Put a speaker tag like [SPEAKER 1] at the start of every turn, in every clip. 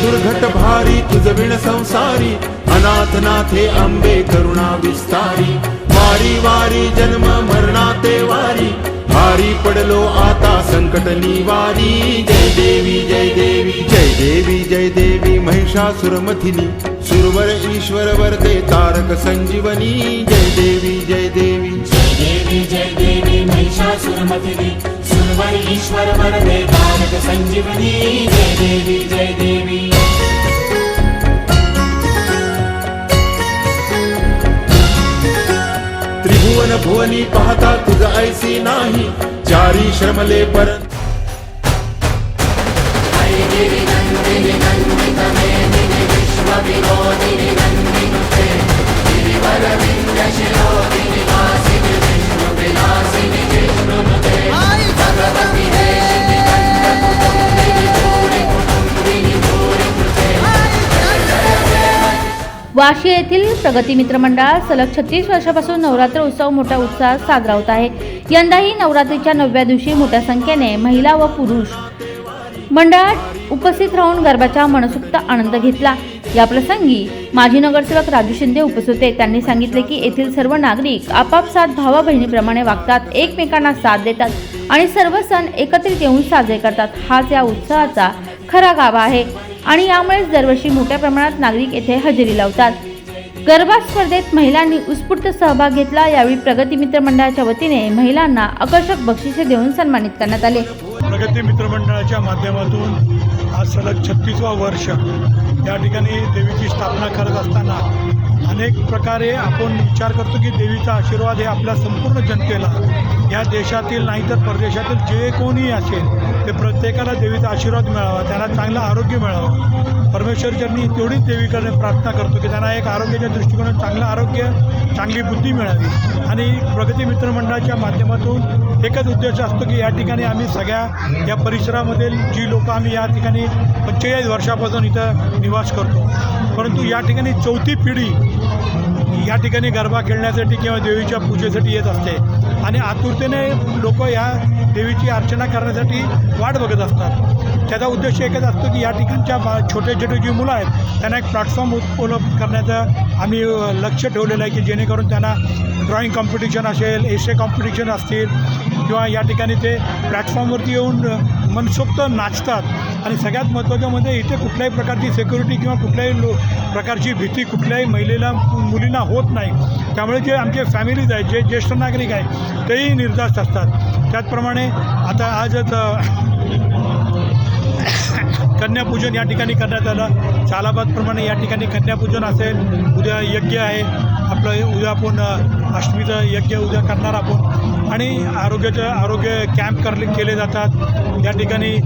[SPEAKER 1] दुर्घट भारी तुझविण संसारी अनाथ नाथे अंबे करुणा विस्तारी वारी वारी जन्म मरणाते वारी भारी पडलो आता संकट निवारी. जय देवी जय देवी जय देवी जय देवी महिषासुरमथिनी सुरवर ईश्वर वरदे तारक संजीवनी. जय देवी जय देवी.
[SPEAKER 2] जय देवी जय देवी महिषासुरमथिनी सुरवर ईश्वर वरदे तारक संजीवनी. जय देवी जय देवी.
[SPEAKER 1] भुवन भुवनी पाहता तुझ ऐसी नाही. चारी श्रमले परंतु
[SPEAKER 3] वाशी येथील प्रगती मित्र मंडळ सलग छत्तीस वर्षापासून नवरात्र उत्सव मोठ्या उत्साहात साजरा होत आहे. यंदाही नवरात्रीच्या नवव्या दिवशी मोठ्या संख्येने महिला व पुरुष मंडळात उपस्थित राहून गरबाचा मनसुक्त आनंद घेतला. या प्रसंगी माजी नगरसेवक राजू शिंदे उपस्थित होते. त्यांनी सांगितले की येथील सर्व नागरिक आपापसात भावा बहिणीप्रमाणे वागतात एकमेकांना साथ देतात आणि सर्व सण एकत्रित येऊन साजरे करतात. हाच या उत्सवाचा खरा गाभा आहे. आणि यामुळेच दरवर्षी मोठ्या प्रमाणात नागरिक येथे हजेरी लावतात. गरबा स्पर्धेत महिलांनी उत्स्फूर्त सहभाग घेतला. यावेळी प्रगती मित्र मंडळाच्या वतीने महिलांना आकर्षक बक्षिसे देऊन सन्मानित करण्यात आले.
[SPEAKER 4] प्रगती मित्रमंडळाच्या माध्यमातून आज सलग छत्तीसवा वर्ष. या ठिकाणी देवीची स्थापना करत असताना अनेक प्रकारे आपण विचार करतो की देवीचा आशीर्वाद हे आपल्या संपूर्ण जनतेला या देशातील नाही तर परदेशातील जे कोणी असेल ते प्रत्येकाला देवीचा आशीर्वाद मिळावा त्यांना चांगलं आरोग्य मिळावं. परमेश्वरचरणी तेवढीच देवीकडे प्रार्थना करतो की त्यांना एक आरोग्याच्या दृष्टिकोनात चांगलं आरोग्य चांगली बुद्धी मिळावी. आणि प्रगती मित्रमंडळाच्या माध्यमातून एकच उद्देश असतो की या ठिकाणी आम्ही सगळ्या या परिसरामधील जी लोक आम्ही या ठिकाणी पंचेचाळीस वर्षापासून इथं निवास करतो. परंतु या ठिकाणी चौथी पिढी या ठिकाणी गरबा खेळण्यासाठी किंवा देवीच्या पूजेसाठी येत असते. आणि आतुरतेने लोक या देवीची अर्चना करण्यासाठी वाट बघत असतात. त्याचा उद्देश एकच असतो की या ठिकाणच्या बा छोटे छोटे जी मुलं आहेत त्यांना एक प्लॅटफॉर्म उपलब्ध करण्याचं आम्ही लक्ष ठेवलेलं आहे की जेणेकरून त्यांना ड्रॉइंग कॉम्पिटिशन असेल एसे कॉम्पिटिशन असतील किंवा या ठिकाणी ते प्लॅटफॉर्मवरती येऊन मनसोक्त नाचतात. आणि सगळ्यात महत्त्वाचं म्हणजे इथे कुठल्याही प्रकारची सिक्युरिटी किंवा कुठल्याही लो प्रकारची भीती कुठल्याही महिलेला मुलींना होत नाही. त्यामुळे जे आमचे फॅमिलीज आहेत जे ज्येष्ठ नागरिक आहेत तेही निर्धास्त असतात. त्याचप्रमाणे आता आजच कन्यापूजन या ठिकाणी करण्यात आलं. शालाबादप्रमाणे या ठिकाणी कन्यापूजन असेल उद्या यज्ञ आहे. आपलं उद्या आपण अष्टमीचं यज्ञ उद्या करणार आपण. आणि आरोग्याचं आरोग्य कॅम्प करले केले जातात. या ठिकाणी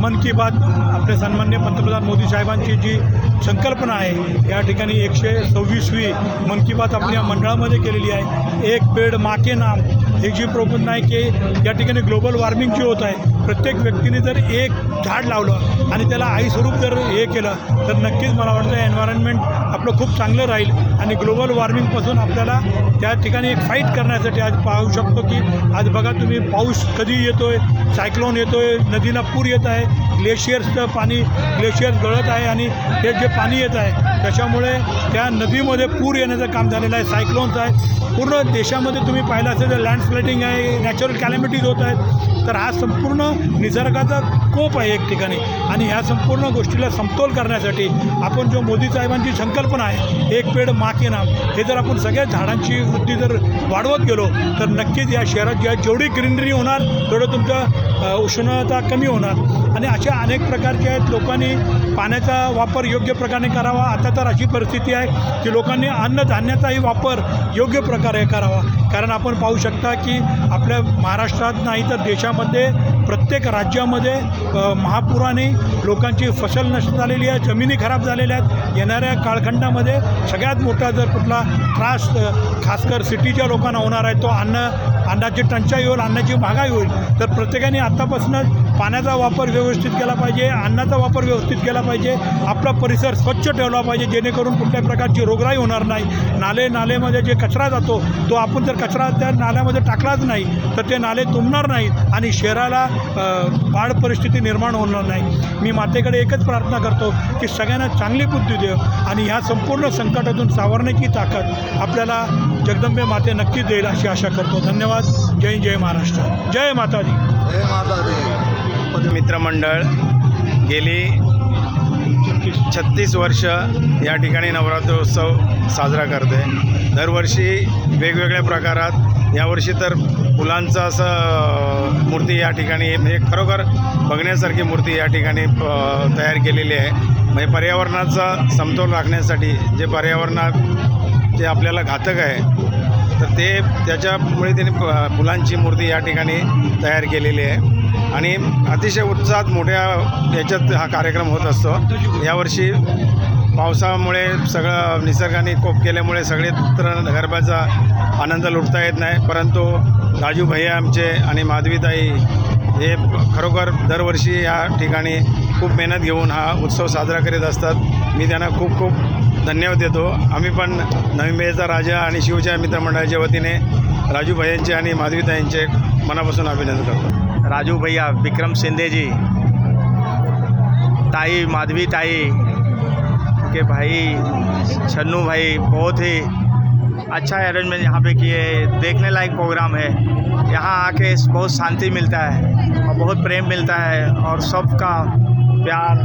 [SPEAKER 4] मन की बात आपले सन्मान्य पंतप्रधान मोदी साहेबांची जी संकल्पना आहे या ठिकाणी एकशे सव्वीसवी मन की बात आपल्या मंडळामध्ये केलेली आहे. एक पेड माके नाम ही जी प्रबोधन आहे की या ठिकाणी ग्लोबल वॉर्मिंग जी होत आहे. प्रत्येक व्यक्तीने जर एक झाड लावलं आणि त्याला आई स्वरूप जर हे केलं तर नक्कीच मला वाटतं एन्व्हायरमेंट आपलं खूप चांगलं राहील आणि ग्लोबल वॉर्मिंगपासून आपल्याला त्या ठिकाणी एक फाईट करण्यासाठी आज पाहू शकतो की आज बघा तुम्ही पाऊस कधी येतो आहे सायक्लोन येतो आहे नदीला पूर येत आहे ग्लेशियर्सचं पाणी ग्लेशियर्स गळत आहे आणि ते जे पाणी येत आहे त्याच्यामुळे त्या नदीमध्ये पूर येण्याचं काम झालेलं आहे सायक्लोन्स आहे पूर्ण देशामध्ये तुम्ही पाहिलं असेल तर लँडस्लायडिंग आहे नॅचरल कॅलॅमिटीज होत आहेत. तर हा संपूर्ण निसर्गाचा स्कोप आहे एक ठिकाणी. आणि ह्या संपूर्ण गोष्टीला समतोल करण्यासाठी आपण जो मोदी साहेबांची संकल्पना आहे एक पेड मा के नाम हे जर आपण सगळ्या झाडांची वृद्धी जर वाढवत गेलो तर नक्कीच या शहरात ज्या जेवढी ग्रीनरी होणार तेवढं तुमचं उष्णता कमी होणार. आणि अशा अनेक प्रकारचे आहेत लोकांनी पाण्याचा वापर योग्य प्रकारे करावा. आता तर अशी परिस्थिती आहे की लोकांनी अन्नधान्याचाही वापर योग्य प्रकारे करावा. कारण आपण पाहू शकता की आपल्या महाराष्ट्रात नाही तर देशामध्ये प्रत्येक राज्यामध्ये महापुराने लोकांची फसल नष्ट झालेली आहे जमिनी खराब झालेल्या आहेत. येणाऱ्या काळखंडामध्ये सगळ्यात मोठा जर कुठला त्रास खासकर सिटीच्या लोकांना होणार आहे तो अन्न अन्नाची टंचाई होईल अन्नाची महागाई होईल तर प्रत्येकाने आत्तापासूनच पाण्याचा वापर व्यवस्थित केला पाहिजे अन्नाचा वापर व्यवस्थित केला पाहिजे आपला परिसर स्वच्छ ठेवला पाहिजे जेणेकरून कुठल्याही प्रकारची रोगराई होणार नाही. नाले नालेमध्ये जे कचरा जातो तो आपण जर कचरा त्या नाल्यामध्ये टाकलाच नाही तर ते नाले तुंबणार नाहीत आणि शहराला बाळ परिस्थिती निर्माण होणार नाही. मी मातेकडे एकच प्रार्थना करतो की सगळ्यांना चांगली बुद्धी देव आणि ह्या संपूर्ण संकटातून सावरण्याची ताकद आपल्याला जगदंबे माते नक्कीच देईल अशी आशा करतो. धन्यवाद. जय जय महाराष्ट्र. जय माताजी.
[SPEAKER 5] मित्रमंडळ गेली छत्तीस वर्ष या ठिकाणी नवरात्रोत्सव साजरा करते. दरवर्षी वेगवेगळ्या प्रकारात यावर्षी तर फुलांचं असं मूर्ती या ठिकाणी म्हणजे खरोखर बघण्यासारखी मूर्ती या ठिकाणी तयार केलेली आहे. म्हणजे पर्यावरणाचा समतोल राखण्यासाठी जे पर्यावरणात जे आपल्याला घातक आहे तर ते त्याच्यामुळे त्यांनी फुलांची मूर्ती या ठिकाणी तयार केलेली आहे. आणि अतिशय उत्साहात मोठ्या याच्यात हा कार्यक्रम होत असतो. यावर्षी पावसामुळे सगळं निसर्गाने कोप केल्यामुळे सगळे तर गरबाचा आनंद लुटता येत नाही. परंतु राजू भैया आमचे आणि माधवीताई हे खरोखर दरवर्षी या ठिकाणी खूप मेहनत घेऊन हा उत्सव साजरा करीत असतात. मी त्यांना खूप खूप धन्यवाद देतो. आम्ही पण नवीन बेचा राजा आणि शिवच्या मित्रमंडळाच्या वतीने राजू भैयांचे आणि माधवीताईंचे मनापासून अभिनंदन करतो.
[SPEAKER 6] राजू भैया विक्रम शिंदे जी ताई माधवी ताई के भाई छन्नू भाई बहुत ही अच्छा अरेंजमेंट यहाँ पे किए देखने लायक प्रोग्राम है। यहाँ आके बहुत शांति मिलता है और बहुत प्रेम मिलता है और सबका प्यार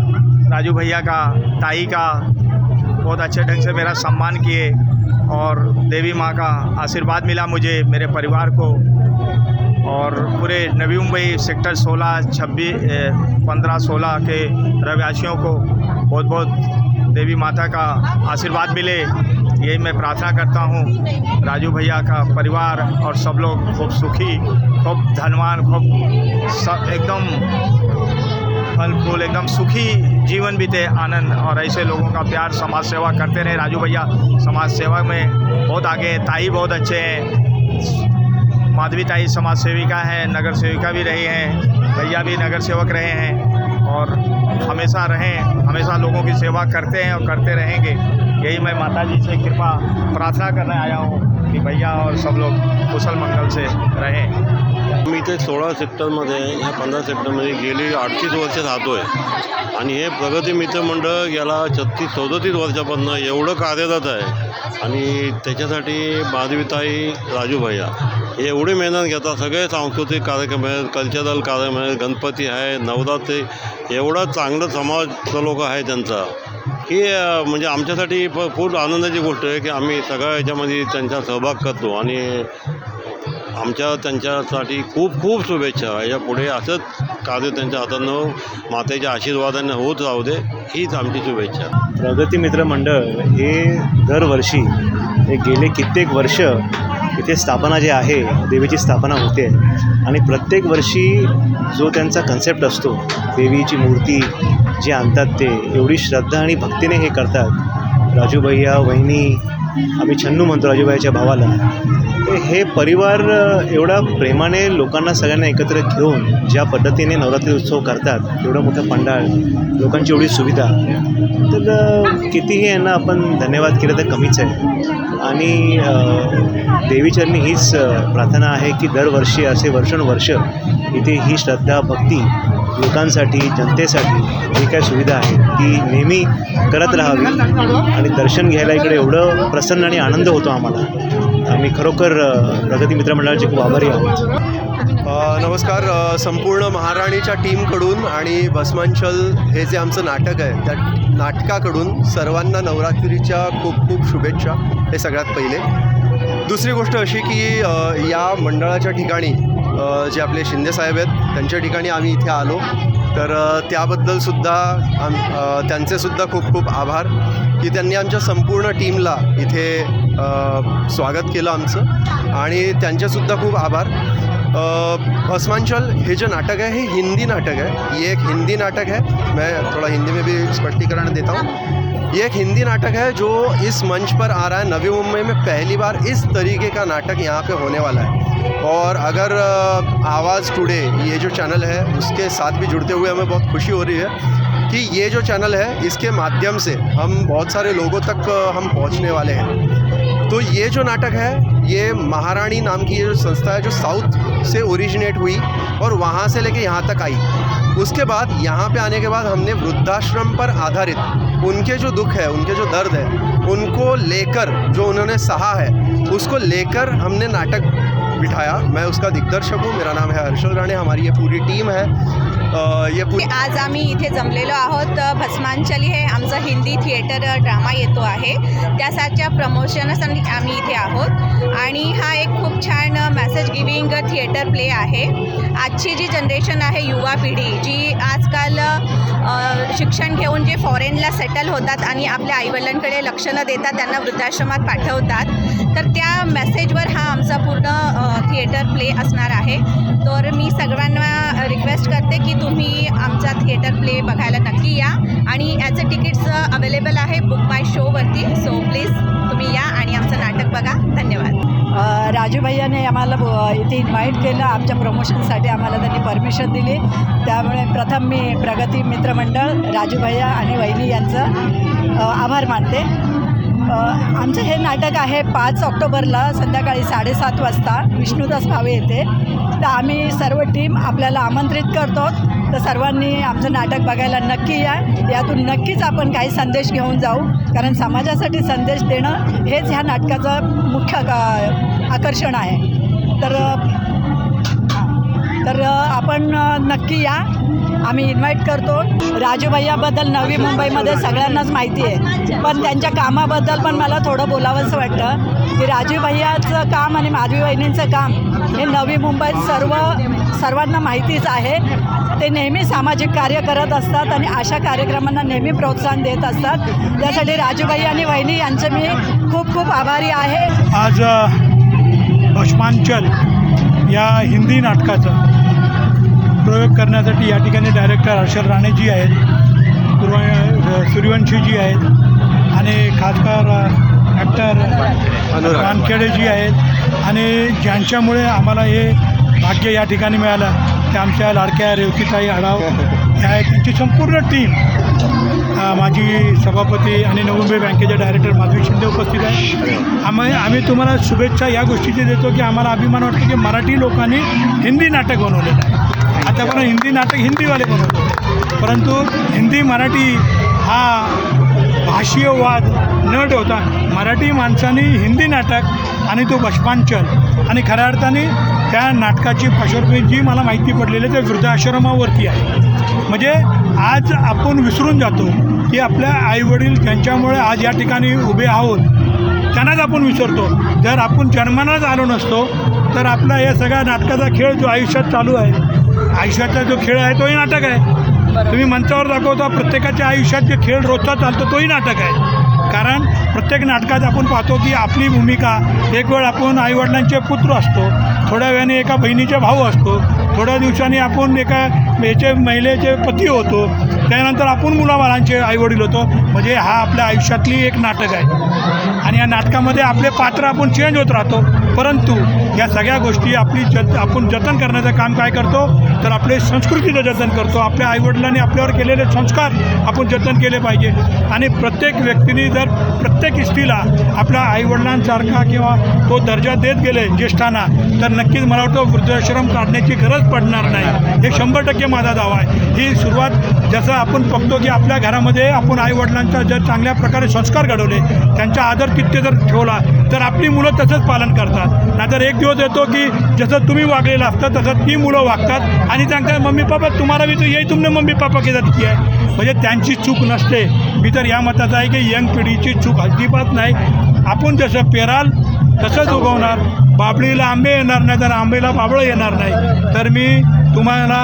[SPEAKER 6] राजू भैया का ताई का बहुत अच्छे ढंग से मेरा सम्मान किए और देवी माँ का आशीर्वाद मिला मुझे मेरे परिवार को। और पूरे नवी मुंबई सेक्टर 16, 26, पंद्रह सोलह के रहवासियों को बहुत बहुत देवी माता का आशीर्वाद मिले। यही मैं प्रार्थना करता हूँ राजू भैया का परिवार और सब लोग खूब सुखी खूब धनवान खूब सब एकदम फल फूल एकदम सुखी जीवन बीते आनंद। और ऐसे लोगों का प्यार समाज सेवा करते रहे। राजू भैया समाज सेवा में बहुत आगे हैं, ताई बहुत अच्छे हैं। माधवी ताई समाज सेविका हैं नगर सेविका भी रही हैं। भैया भी नगर सेवक रहे हैं। और हमेशा रहें हमेशा लोगों की सेवा करते हैं और करते रहेंगे। यही मैं माता जी से कृपा प्रार्थना करने आया हूँ। कि भैया और सब लोग कुशल मंगल से रहे।
[SPEAKER 7] मी इथे सोळा सेक्टरमध्ये ह्या पंधरा सेक्टरमध्ये गेली अडतीस वर्ष राहतो आहे आणि हे प्रगती मित्रमंडळ याला छत्तीस सदतीस वर्षापासून एवढं कार्यरत आहे. आणि त्याच्यासाठी माधवीताई राजू भैया हे एवढी मेहनत घेतात. सगळे सांस्कृतिक कार्यक्रम आहेत कल्चरल कार्यक्रम आहेत गणपती आहे नवरात्री एवढा चांगलं समाज लोक आहे त्यांचा. हे म्हणजे आमच्यासाठी प खूप आनंदाची गोष्ट आहे की आम्ही सगळ्या याच्यामध्ये त्यांचा सहभाग करतो आणि आमच्या त्यांच्यासाठी खूप खूप शुभेच्छा. याच्यापुढे असंच कार्य त्यांच्या हातानं मातेच्या आशीर्वादाने होत राहू दे हीच आमची शुभेच्छा.
[SPEAKER 8] प्रगती मित्र मंडळ हे दरवर्षी हे गेले कित्येक वर्ष इथे स्थापना जे आहे देवीची स्थापना होते. आणि प्रत्येक वर्षी जो त्यांचा कन्सेप्ट असतो देवीची मूर्ती जी आणतात ते एवढी श्रद्धा आणि भक्तीने हे करतात. राजू भैया वहिनी आम्ही छन्नू म्हणतो राजूबाईच्या भावाला. हे परिवार अ, एवढा प्रेमाने लोकांना सगळ्यांना एकत्र घेऊन ज्या पद्धतीने नवरात्री उत्सव करतात एवढं मोठं पंडाळ लोकांची एवढी सुविधा तर कितीही यांना आपण धन्यवाद केलं तर कमीच आहे. आणि देवीचरणी हीच प्रार्थना आहे की दरवर्षी असे वर्षानुवर्ष इथे ही श्रद्धा भक्ती लोकांसाठी जनतेसाठी जी काय सुविधा आहे ती नेहमी करत राहावी. आणि दर्शन घ्यायला इकडे एवढं प्रसन्न आणि आनंद होतो आम्हाला. आम्ही खरोखर प्रगती मित्रमंडळाचे खूप आभारी आहोत.
[SPEAKER 9] नमस्कार. संपूर्ण महाराणीच्या टीमकडून आणि भस्मांचल हे जे आमचं नाटक आहे त्या नाटकाकडून सर्वांना नवरात्रीच्या खूप खूप शुभेच्छा हे सगळ्यात पहिले. दुसरी गोष्ट अशी की या मंडळाच्या ठिकाणी जे आपले शिंदेसाहेब आहेत त्यांच्या ठिकाणी आम्ही इथे आलो. तर त्याबद्दलसुद्धा आम त्यांचेसुद्धा खूप खूप आभार की त्यांनी आमच्या संपूर्ण टीमला इथे स्वागत केलं आमचं. आणि त्यांचेसुद्धा खूप आभार. अ, भस्मांचल हे जो नाटक है ये हिंदी नाटक है ये एक हिंदी नाटक है मैं थोड़ा हिंदी में भी स्पष्टीकरण देता हूँ. ये एक हिंदी नाटक है जो इस मंच पर आ रहा है। नवी मुंबई में पहली बार इस तरीके का नाटक यहाँ पे होने वाला है। और अगर आवाज़ टुडे, ये जो चैनल है, उसके साथ भी जुड़ते हुए हमें बहुत खुशी हो रही है कि ये जो चैनल है, इसके माध्यम से हम बहुत सारे लोगों तक हम पहुँचने वाले हैं। तो ये जो नाटक है, ये महारानी नाम की ये जो संस्था है, जो साउथ से ओरिजिनेट हुई और वहाँ से लेके यहाँ तक आई। उसके बाद यहाँ पे आने के बाद हमने वृद्धाश्रम पर आधारित उनके जो दुख है, उनके जो दर्द है, उनको लेकर जो उन्होंने सहा है, उसको लेकर हमने नाटक बिठाया। मैं उसका दिग्दर्शक हूँ, मेरा नाम है हर्षल राणे, हमारी ये पूरी टीम है।
[SPEAKER 10] आज आम्ही इथे जमलेलो आहोत. भस्मांचली हे आमचं हिंदी थिएटर ड्रामा येतो आहे. त्यासाठीच्या प्रमोशनसाठी आम्ही इथे आहोत. आणि हा एक खूप छान मॅसेज गिविंग थिएटर प्ले आहे. आजची जी जनरेशन आहे युवा पिढी जी आजकाल शिक्षण घेऊन जे फॉरेनला सेटल होतात आणि आपल्या आईवडिलांकडे लक्ष न देता त्यांना वृद्धाश्रमात पाठवतात तर त्या मेसेजवर हा आमचा पूर्ण थिएटर प्ले असणार आहे. थिएटर प्ले बघायला नक्की या. आणि याचं तिकीट्स अवेलेबल आहे बुक माय शोवरती सो प्लीज तुम्ही या आणि आमचं नाटक बघा. धन्यवाद.
[SPEAKER 11] राजू भैयाने आम्हाला इथे इन्व्हाइट केलं. आमच्या प्रमोशनसाठी आम्हाला त्यांनी परमिशन दिली. त्यामुळे प्रथम मी प्रगती मित्रमंडळ राजू भैया आणि वहिनी यांचं आभार मानते. आमचं हे नाटक आहे पाच ऑक्टोबरला संध्याकाळी साडेसात वाजता. विष्णुदास भावे येते. तर आम्ही सर्व टीम आपल्याला आमंत्रित करतो. तर सर्वांनी आमचं नाटक बघायला नक्की या. यातून नक्कीच आपण काही संदेश घेऊन जाऊ. कारण समाजासाठी संदेश देणं हेच ह्या नाटकाचं मुख्य का आकर्षण आहे. तर तर आपण नक्की या. आम्ही इन्व्हाइट करतो. राजूभैयाबद्दल नवी मुंबईमध्ये सगळ्यांनाच माहिती आहे. पण त्यांच्या कामाबद्दल पण मला थोडं बोलावंसं वाटतं. की राजूभैयाचं काम आणि माधवी वहिनींचं काम हे नवी मुंबईत सर्व सर्वांना माहितीच आहे. ते नेहमी सामाजिक कार्य करत असतात आणि अशा कार्यक्रमांना नेहमी प्रोत्साहन देत असतात त्यासाठी राजूबाई आणि वहिनी यांचे मी खूप खूप आभारी आहे
[SPEAKER 4] आज भस्मांचल या हिंदी नाटकाचा प्रयोग करण्यासाठी या ठिकाणी डायरेक्टर हर्षल राणेजी आहेत सूर्यवंशीजी आहेत आणि खासकर ॲक्टर
[SPEAKER 9] अनुराग.
[SPEAKER 4] वानखेडेजी आहेत आणि ज्यांच्यामुळे आम्हाला हे भाग्य या ठिकाणी मिळालं त्या आमच्या लाडक्या रेवतीताई आढाव. ह्या त्यांची संपूर्ण टीम माझी माजी सभापती आणि नवंबे बँकेचे डायरेक्टर माधवी शिंदे उपस्थित आहे आम्ही आम्ही तुम्हाला शुभेच्छा या गोष्टीची देतो की आम्हाला अभिमान वाटतो की मराठी लोकांनी हिंदी नाटक बनवलेलं आहे. आतापर्यंत हिंदी नाटक हिंदीवाले बनवतो परंतु हिंदी मराठी हा भाषीय वाद न ठेवता मराठी माणसांनी हिंदी नाटक आणि तो बष्पांचल आणि खऱ्या अर्थाने त्या नाटकाची पार्श्वभूमी जी मला माहिती पडलेली आहे ते वृद्धाश्रमावरती आहे. म्हणजे आज आपण विसरून जातो की आपल्या आईवडील ज्यांच्यामुळे आज या ठिकाणी उभे आहोत. त्यांनाच आपण विसरतो. जर आपण जन्मानाच आलो नसतो तर आपला या सगळ्या नाटकाचा खेळ जो आयुष्यात चालू आहे आयुष्याचा जो खेळ आहे तोही नाटक आहे. तुम्ही मंचावर दाखवता प्रत्येकाच्या आयुष्यात जे खेळ रोजचा चालतो तोही नाटक आहे. कारण प्रत्येक नाटकात आपण पाहतो की आपली भूमिका एक वेळ आपण आईवडिलांचे पुत्र असतो थोड्या वेळाने एका बहिणीचे भाऊ असतो थोड्या दिवसांनी आपण एका याचे महिलेचे पती होतो त्यानंतर आपण मुलाबाळांचे आईवडील होतो. म्हणजे हा आपल्या आयुष्यातली एक नाटक आहे. आणि या नाटकामध्ये आपले पात्र आपण चेंज होत राहतो. परंतु या सगळ्या गोष्टी आपली जत आपण जतन करण्याचं काम काय करतो? तर आपले संस्कृतीचं जतन करतो. आपल्या आईवडिलांनी आपल्यावर केलेले संस्कार आपण जतन केले पाहिजे. आणि प्रत्येक व्यक्तीने जर प्रत्येक स्त्रीला आपल्या आईवडिलांसारखा किंवा तो दर्जा देत गेले ज्येष्ठांना तर नक्कीच मला वाटतं वृद्धाश्रम काढण्याची गरज पडणार नाही. हे शंभर टक्के माझा दावा आहे. ही सुरुवात जसं आपण बघतो की आपल्या घरामध्ये आपण आईवडिलांचा जर चांगल्या प्रकारे संस्कार घडवले त्यांचा आदर औचित्य जर ठेवला तर आपली मुलं तसंच पालन करतात. नाहीतर एक दिवस येतो की जसं तुम्ही वागलेलं असतं तसं ती मुलं वागतात. आणि त्यांना मम्मी पापा तुम्हाला मी तर येई तुमने मम्मी पापा के की आहे म्हणजे त्यांची चूक नसते. मी तर या मताचा आहे की यंग पिढीची चूक अजिबात नाही. आपण जसं पेराल तसंच उगवणार. बाबळीला आंबे येणार नाही तर आंबेला बाबळं येणार नाही. तर मी तुम्हाला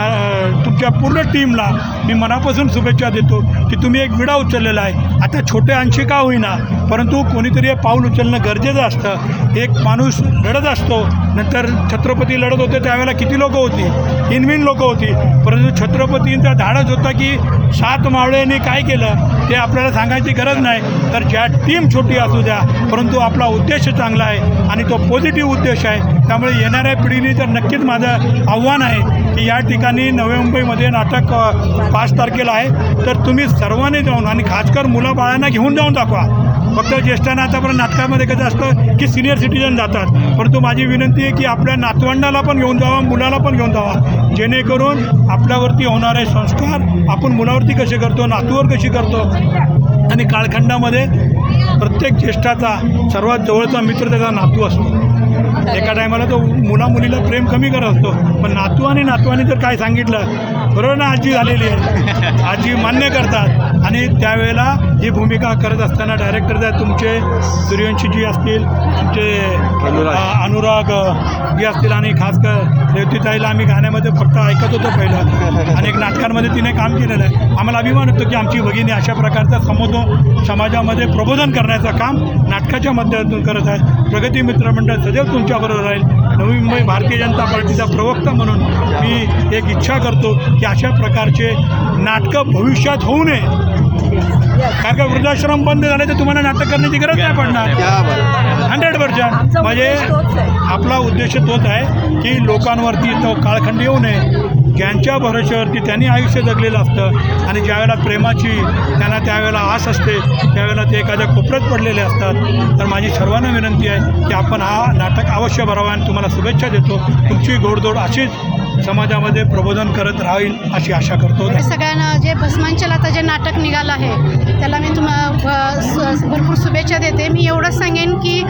[SPEAKER 4] ना तुमच्या पूर्ण टीमला मी मनापासून शुभेच्छा देतो की तुम्ही एक विडा उचललेला आहे. आता छोटे अंशी का होईना परंतु कोणीतरी हे पाऊल उचलणं गरजेचं असतं. एक माणूस लढत असतो नंतर छत्रपती लढत होते त्यावेळेला किती लोकं होती? इनविन लोकं होती. परंतु छत्रपतींचा धाडस होता की सात मावळ्यांनी काय केलं ते आपल्याला सांगायची गरज नाही. तर ज्या टीम छोटी असू द्या परंतु आपला उद्देश चांगला आहे आणि तो पॉझिटिव्ह उद्देश आहे. त्यामुळे येणाऱ्या पिढीने तर नक्कीच माझं आव्हान आहे की या ठिकाणी नवी मुंबईमध्ये नाटक पाच तारखेला आहे. तर तुम्ही सर्वांनी जाऊन आणि खासकर मुलं बाळांना घेऊन जाऊन दाखवा. फक्त ज्येष्ठांना आतापर्यंत नाटकामध्ये कसं असतं की सिनियर सिटीजन जातात. परंतु माझी विनंती आहे की आपल्या नातवंडाला पण घेऊन जावा मुलाला पण घेऊन जावा. जेणेकरून आपल्यावरती होणारे संस्कार आपण मुलावरती कसे करतो नातूवर कशी करतो आणि कालखंडामध्ये प्रत्येक ज्येष्ठाचा सर्वात जवळचा मित्र त्याचा नातू असतो. एका टायमाला तो मुला मुलीला प्रेम कमी करत असतो. पण नातू आणि नातवाने जर काय सांगितलं? बरोबर ना आजी झालेली आहे. आजी मान्य करतात. आणि त्यावेळेला ही भूमिका करत असताना डायरेक्टर आहेत तुमचे सूर्यवंशीजी असतील तुमचे
[SPEAKER 7] अनुराग.
[SPEAKER 4] जी असतील आणि खास कर रेवतीताईला आम्ही गाण्यामध्ये फक्त ऐकत होतो पहिलं. अनेक नाटकांमध्ये तिने काम केलेलं आहे. आम्हाला अभिमान होतो की आमची भगिनी अशा प्रकारचा समोर समाजामध्ये प्रबोधन करण्याचं काम नाटकाच्या माध्यमातून करत आहे. प्रगती मित्र मंडळ सदैव तुमच्याबरोबर राहील. नवी मुंबई भारतीय जनता पार्टीचा प्रवक्ता म्हणून मी एक इच्छा करतो की अशा प्रकारचे नाटकं भविष्यात होऊ नये. कारण का वृद्धाश्रम बंद झाले तर तुम्हाला नाटक करण्याची गरज नाही पडणार. हंड्रेड पर्सेंट म्हणजे आपला उद्देश तोच आहे की लोकांवरती तो काळखंड येऊ नये. ज्यांच्या भरोश्यावरती त्यांनी आयुष्य जगलेलं असतं आणि ज्यावेळेला प्रेमाची त्यांना त्यावेळेला आस असते त्यावेळेला ते एखाद्या कोपऱ्यात पडलेले असतात. तर माझी सर्वांना विनंती आहे की आपण हा नाटक अवश्य भरावा आणि तुम्हाला शुभेच्छा देतो. तुमची गोडदोड अशीच समाजामध्ये प्रबोधन करत राहील अशी आशा करतो.
[SPEAKER 12] म्हणजे सगळ्यांना जे भस्मांचल आता जे नाटक निघालं आहे त्याला मी तुम्हाला भरपूर शुभेच्छा देते. मी एवढंच सांगेन की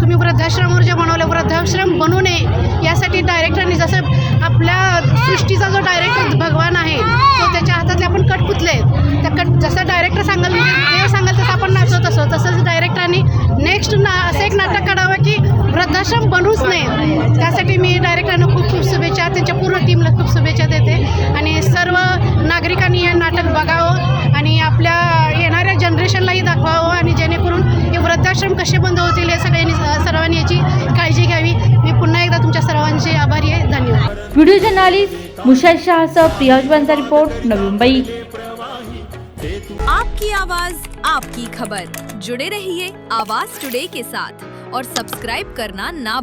[SPEAKER 12] तुम्ही वृद्धाश्रमवर जे बनवलं वृद्धाश्रम बनू नये यासाठी डायरेक्टरने जसं आपल्या सृष्टीचा जो डायरेक्टर भगवान आहे तो त्याच्या हातातले आपण कट पुतले त्या कट जसं डायरेक्टर सांगाल देव सांगाल तसं आपण नाचत तसं तसंच डायरेक्टरांनी नेक्स्ट ना असं एक ना वृद्धाश्रम बनूच नये. त्यासाठी मी डायरेक्टरांना खूप खूप शुभेच्छा त्यांच्या पूर्ण टीमला खूप शुभेच्छा देते. आणि सर्व नागरिकांनी हे नाटक बघावं आणि आपल्या येणाऱ्या जनरेशनलाही दाखवावं आणि जेणेकरून हे वृद्धाश्रम कसे बंद होतील हे सगळ्यांनी सर्वांनी याची काळजी घ्यावी. मी पुन्हा एकदा तुमच्या सर्वांचे आभारी आहे. धन्यवाद.
[SPEAKER 3] व्हिडिओ जर्नालिस्ट मुशाद शहासह प्रियांश बनचा रिपोर्ट नवी मुंबई.
[SPEAKER 13] आपकी आवाज आपकी खबर। जुड़े रहिए आवाज टुडे के साथ। और सब्सक्राइब करना ना